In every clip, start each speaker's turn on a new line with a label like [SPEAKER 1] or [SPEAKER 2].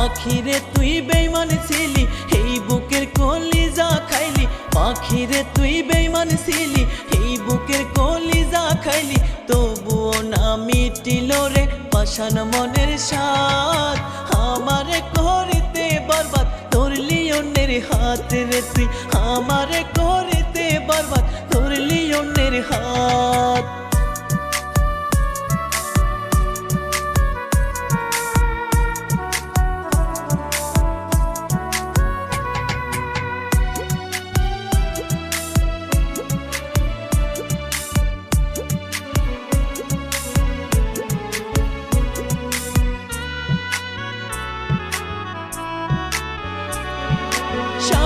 [SPEAKER 1] পাখিরে তুই বেইমান ছিলি, এই বুকের কলিজা খাইলি। পাখিরে তুই বেইমান ছিলি, এই বুকের কলিজা খাইলি। তবুও না মিটিল রে পাশান মনের সাথ আমারে করিতে বরবাদ ধরলি অন্যের হাত রে তুই। আমারে করিতে বরবাদ ধরলি অন্যের হাত।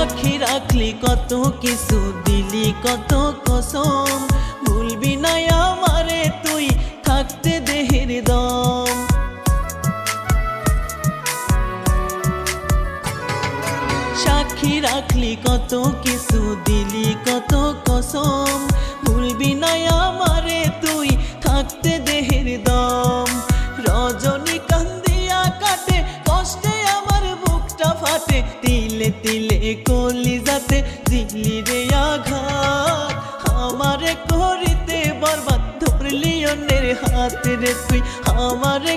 [SPEAKER 1] সাক্ষী রাখলি, কত কিছু দিলি, কত কসম। ভুলবি না আমারে, তুই থাকতে দেহের দম সাক্ষী রাখলি, কত কিছু দিলি, কত কসম। দিলি রে আঘাত আমারে করিতে বরবাদ। ধরলি অন্যের হাত রে তুই আমারে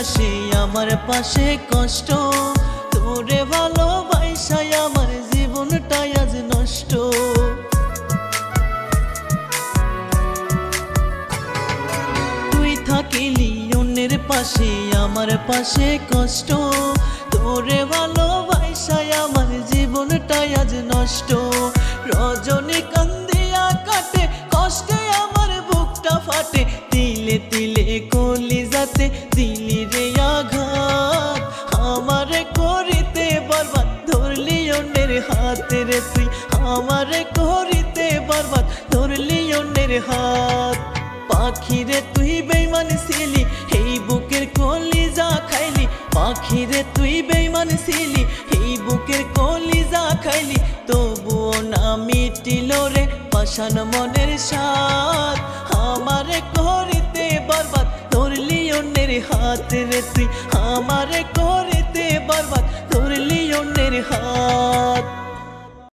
[SPEAKER 1] পাশে আমার পাশে কষ্ট। তোরে ভালোবাসায় আমার জীবনটাই আজ নষ্ট। তুই থাকিলি অন্যের পাশে, আমার পাশে কষ্ট। তোরে ভালোবাসায় আমার জীবনটাই আজ নষ্ট। রজনী কান্দিয়া কাটে, কষ্টে আমার বুকটা ফাটে। তিলে তিলে তুই আমারে করিতে বরবাদ ধরলি অন্যের হাত। পাখিরে তুই বেইমান ছিলি, এই বুকের কলিজা খাইলি। পাখিরে তুই বেইমান ছিলি, এই বুকের কলিজা খাইলি। তবুও না মিটিল রে পাশান মনের সাথ আমারে করিতে বরবাদ ধরলি অন্যের হাত রে তুই, আমারে